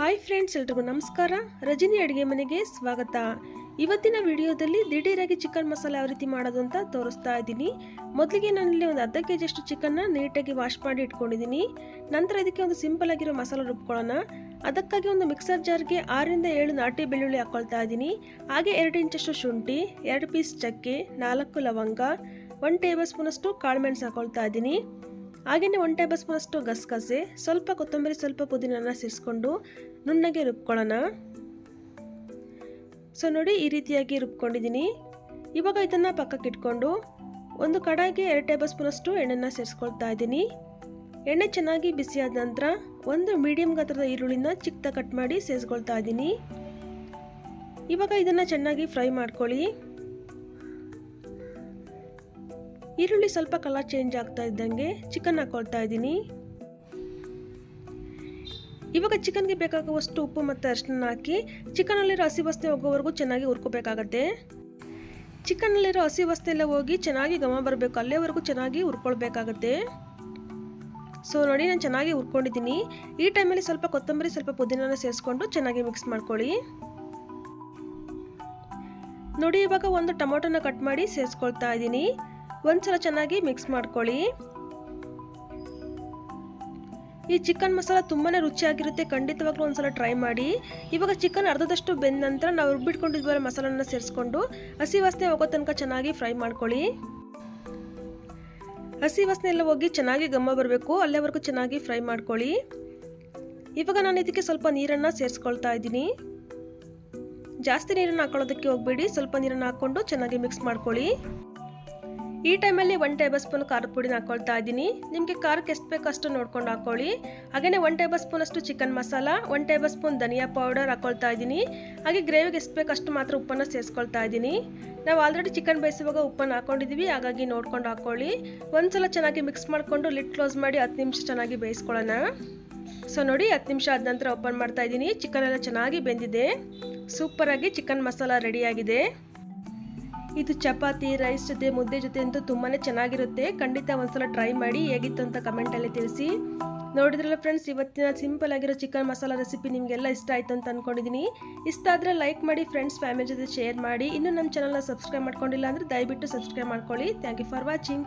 Hi friends, ಎಲ್ರಿಗೂ ನಮಸ್ಕಾರ. ರಜನಿ ಅಡುಗೆ ಮನೆಗೆ ಸ್ವಾಗತ. ಇವತ್ತಿನ ವಿಡಿಯೋದಲ್ಲಿ ದಿಢೀರಾಗಿ ಚಿಕನ್ ಮಸಾಲೆ ಯಾವ ರೀತಿ ಮಾಡೋದು ಅಂತ ತೋರಿಸ್ತಾ ಇದ್ದೀನಿ. ಮೊದಲಿಗೆ ನಾನಿಲ್ಲಿ ಒಂದು ಅರ್ಧ ಕೆ ಜಿಯಷ್ಟು ಚಿಕನ್ನ ನೀಟಾಗಿ ವಾಶ್ ಮಾಡಿ ಇಟ್ಕೊಂಡಿದ್ದೀನಿ. ನಂತರ ಇದಕ್ಕೆ ಒಂದು ಸಿಂಪಲ್ ಆಗಿರೋ ಮಸಾಲೆ ರುಬ್ಕೊಳ್ಳೋಣ. ಅದಕ್ಕಾಗಿ ಒಂದು ಮಿಕ್ಸರ್ ಜಾರ್ಗೆ ಆರರಿಂದ ಏಳು ನಾಟಿ ಬೆಳ್ಳುಳ್ಳಿ ಹಾಕ್ಕೊಳ್ತಾ ಇದ್ದೀನಿ. ಹಾಗೆ ಎರಡು ಇಂಚಷ್ಟು ಶುಂಠಿ, ಎರಡು ಪೀಸ್ ಚಕ್ಕೆ, ನಾಲ್ಕು ಲವಂಗ ಒನ್ ಟೇಬಲ್ ಸ್ಪೂನಷ್ಟು ಕಾಳುಮೆಣಸು ಹಾಕ್ಕೊಳ್ತಾ ಇದ್ದೀನಿ. ಹಾಗೆಯೇ ಒನ್ ಟೇಬಲ್ ಸ್ಪೂನ್ ಅಷ್ಟು ಗಸಗಸೆ, ಸ್ವಲ್ಪ ಕೊತ್ತಂಬರಿ, ಸ್ವಲ್ಪ ಪುದೀನನ ಸೇರಿಸ್ಕೊಂಡು ನುಣ್ಣಗೆ ರುಬ್ಕೊಳ್ಳೋಣ. ಸೊ ನೋಡಿ ಈ ರೀತಿಯಾಗಿ ರುಬ್ಕೊಂಡಿದ್ದೀನಿ. ಇವಾಗ ಇದನ್ನು ಪಕ್ಕಕ್ಕೆ ಇಟ್ಕೊಂಡು ಒಂದು ಕಡಾಯಿಗೆ ಎರಡು ಟೇಬಲ್ ಸ್ಪೂನಷ್ಟು ಎಣ್ಣೆನ ಸೇರಿಸ್ಕೊಳ್ತಾ ಇದ್ದೀನಿ. ಎಣ್ಣೆ ಚೆನ್ನಾಗಿ ಬಿಸಿಯಾದ ನಂತರ ಒಂದು ಮೀಡಿಯಮ್ ಗಾತ್ರದ ಈರುಳ್ಳಿನ ಚಿಕ್ಕದ ಕಟ್ ಮಾಡಿ ಸೇರಿಸ್ಕೊಳ್ತಾ ಇದ್ದೀನಿ. ಇವಾಗ ಇದನ್ನು ಚೆನ್ನಾಗಿ ಫ್ರೈ ಮಾಡ್ಕೊಳ್ಳಿ. ಈರುಳ್ಳಿ ಸ್ವಲ್ಪ ಕಲರ್ ಚೇಂಜ್ ಆಗ್ತಾ ಇದ್ದಂಗೆ ಚಿಕನ್ ಹಾಕೊಳ್ತಾ ಇದ್ದೀನಿ. ಇವಾಗ ಚಿಕನ್ಗೆ ಬೇಕಾಗುವಷ್ಟು ಉಪ್ಪು ಮತ್ತು ಅರಿಶಿನ ಹಾಕಿ ಚಿಕನಲ್ಲಿರೋ ಹಸಿ ವಸ್ತೆ ಹೋಗೋವರೆಗೂ ಚೆನ್ನಾಗಿ ಹುರ್ಕೋಬೇಕಾಗತ್ತೆ. ಚಿಕನಲ್ಲಿರೋ ಹಸಿ ವಾಸನೆ ಎಲ್ಲ ಹೋಗಿ ಚೆನ್ನಾಗಿ ಘಮ ಬರಬೇಕು ಅಲ್ಲೇವರೆಗೂ ಚೆನ್ನಾಗಿ ಹುರ್ಕೊಳ್ಬೇಕಾಗತ್ತೆ. ಸೊ ನೋಡಿ ನಾನು ಚೆನ್ನಾಗಿ ಹುರ್ಕೊಂಡಿದ್ದೀನಿ. ಈ ಟೈಮಲ್ಲಿ ಸ್ವಲ್ಪ ಕೊತ್ತಂಬರಿ ಸ್ವಲ್ಪ ಪುದೀನ ಸೇರಿಸ್ಕೊಂಡು ಚೆನ್ನಾಗಿ ಮಿಕ್ಸ್ ಮಾಡ್ಕೊಳ್ಳಿ. ನೋಡಿ ಇವಾಗ ಒಂದು ಟೊಮೊಟೊನ ಕಟ್ ಮಾಡಿ ಸೇರಿಸ್ಕೊಳ್ತಾ ಇದ್ದೀನಿ. ಒಂದ್ಸಲ ಚೆನ್ನಾಗಿ ಮಿಕ್ಸ್ ಮಾಡ್ಕೊಳ್ಳಿ. ಈ ಚಿಕನ್ ಮಸಾಲ ತುಂಬಾ ರುಚಿಯಾಗಿರುತ್ತೆ, ಖಂಡಿತವಾಗ್ಲೂ ಒಂದ್ಸಲ ಟ್ರೈ ಮಾಡಿ. ಇವಾಗ ಚಿಕನ್ ಅರ್ಧದಷ್ಟು ಬೆಂದ ನಂತರ ನಾವು ರುಬ್ಬಿಟ್ಕೊಂಡಿದ್ವಲ್ಲ ಮಸಾಲನ ಸೇರಿಸ್ಕೊಂಡು ಹಸಿ ವಾಸನೆ ಹೋಗೋ ತನಕ ಚೆನ್ನಾಗಿ ಫ್ರೈ ಮಾಡ್ಕೊಳ್ಳಿ. ಹಸಿ ವಾಸನೆ ಎಲ್ಲ ಹೋಗಿ ಚೆನ್ನಾಗಿ ಗಮ್ಮ ಬರಬೇಕು, ಅಲ್ಲೇವರೆಗೂ ಚೆನ್ನಾಗಿ ಫ್ರೈ ಮಾಡ್ಕೊಳ್ಳಿ. ಇವಾಗ ನಾನು ಇದಕ್ಕೆ ಸ್ವಲ್ಪ ನೀರನ್ನು ಸೇರಿಸ್ಕೊಳ್ತಾ ಇದ್ದೀನಿ. ಜಾಸ್ತಿ ನೀರನ್ನು ಹಾಕೊಳ್ಳೋದಕ್ಕೆ ಹೋಗಬೇಡಿ, ಸ್ವಲ್ಪ ನೀರನ್ನು ಹಾಕ್ಕೊಂಡು ಚೆನ್ನಾಗಿ ಮಿಕ್ಸ್ ಮಾಡ್ಕೊಳ್ಳಿ. ಈ ಟೈಮಲ್ಲಿ ಒನ್ ಟೇಬಲ್ ಸ್ಪೂನ್ ಖಾರದ ಪುಡಿನ ಹಾಕೊಳ್ತಾ ಇದ್ದೀನಿ. ನಿಮಗೆ ಖಾರಕ್ಕೆ ಎಷ್ಟು ಬೇಕು ಅಷ್ಟು ನೋಡ್ಕೊಂಡು ಹಾಕ್ಕೊಳ್ಳಿ ಹಾಗೆಯೇ ಒನ್ ಟೇಬಲ್ ಸ್ಪೂನ್ ಅಷ್ಟು chicken masala one tablespoon ಧನಿಯಾ ಪೌಡರ್ ಹಾಕ್ಕೊಳ್ತಾ ಇದ್ದೀನಿ. ಹಾಗೆ ಗ್ರೇವಿಗೆ ಎಷ್ಟು ಬೇಕು ಅಷ್ಟು ಮಾತ್ರ ಉಪ್ಪನ್ನು ಸೇರಿಸ್ಕೊಳ್ತಾ ಇದ್ದೀನಿ. ನಾವು ಆಲ್ರೆಡಿ ಚಿಕನ್ ಬೇಯಿಸುವಾಗ ಉಪ್ಪನ್ನು ಹಾಕ್ಕೊಂಡಿದ್ದೀವಿ ಹಾಗಾಗಿ ನೋಡ್ಕೊಂಡು ಹಾಕ್ಕೊಳ್ಳಿ ಒಂದ್ಸಲ ಚೆನ್ನಾಗಿ ಮಿಕ್ಸ್ ಮಾಡಿಕೊಂಡು ಲಿಟ್ ಕ್ಲೋಸ್ ಮಾಡಿ ಹತ್ತು ನಿಮಿಷ ಚೆನ್ನಾಗಿ ಬೇಯಿಸ್ಕೊಳ್ಳೋಣ. ಸೊ ನೋಡಿ, ಹತ್ತು ನಿಮಿಷ ಆದ ನಂತರ ಓಪನ್ ಮಾಡ್ತಾ ಇದ್ದೀನಿ. ಚಿಕನ್ ಎಲ್ಲ ಚೆನ್ನಾಗಿ ಬೆಂದಿದೆ. ಸೂಪರಾಗಿ ಚಿಕನ್ ಮಸಾಲ ರೆಡಿಯಾಗಿದೆ ಇದು ಚಪಾತಿ, ರೈಸ್ ಜೊತೆ, ಮುದ್ದೆ ಜೊತೆ ಅಂತೂ ತುಂಬಾ ಚೆನ್ನಾಗಿರುತ್ತೆ. ಖಂಡಿತ ಒಂದ್ಸಲ ಟ್ರೈ ಮಾಡಿ ಹೇಗಿತ್ತು ಅಂತ ಕಮೆಂಟಲ್ಲಿ ತಿಳಿಸಿ. ನೋಡಿದ್ರಲ್ಲ ಫ್ರೆಂಡ್ಸ್ ಇವತ್ತಿನ ಸಿಂಪಲ್ ಆಗಿರೋ ಚಿಕನ್ ಮಸಾಲ ರೆಸಿಪಿ ನಿಮಗೆಲ್ಲ ಇಷ್ಟ ಆಯ್ತು ಅಂತ ಅಂದ್ಕೊಂಡಿದ್ದೀನಿ ಇಷ್ಟ ಆದರೆ ಲೈಕ್ ಮಾಡಿ ಫ್ರೆಂಡ್ಸ್ ಫ್ಯಾಮಿಲಿ ಜೊತೆ ಶೇರ್ ಮಾಡಿ. ಇನ್ನೂ ನಮ್ಮ ಚಾನಲ್ನ ಸಬ್ಸ್ಕ್ರೈಬ್ ಮಾಡ್ಕೊಂಡಿಲ್ಲ ಅಂದರೆ ದಯವಿಟ್ಟು ಸಬ್ಸ್ಕ್ರೈಬ್ ಮಾಡ್ಕೊಳ್ಳಿ. Thank you for watching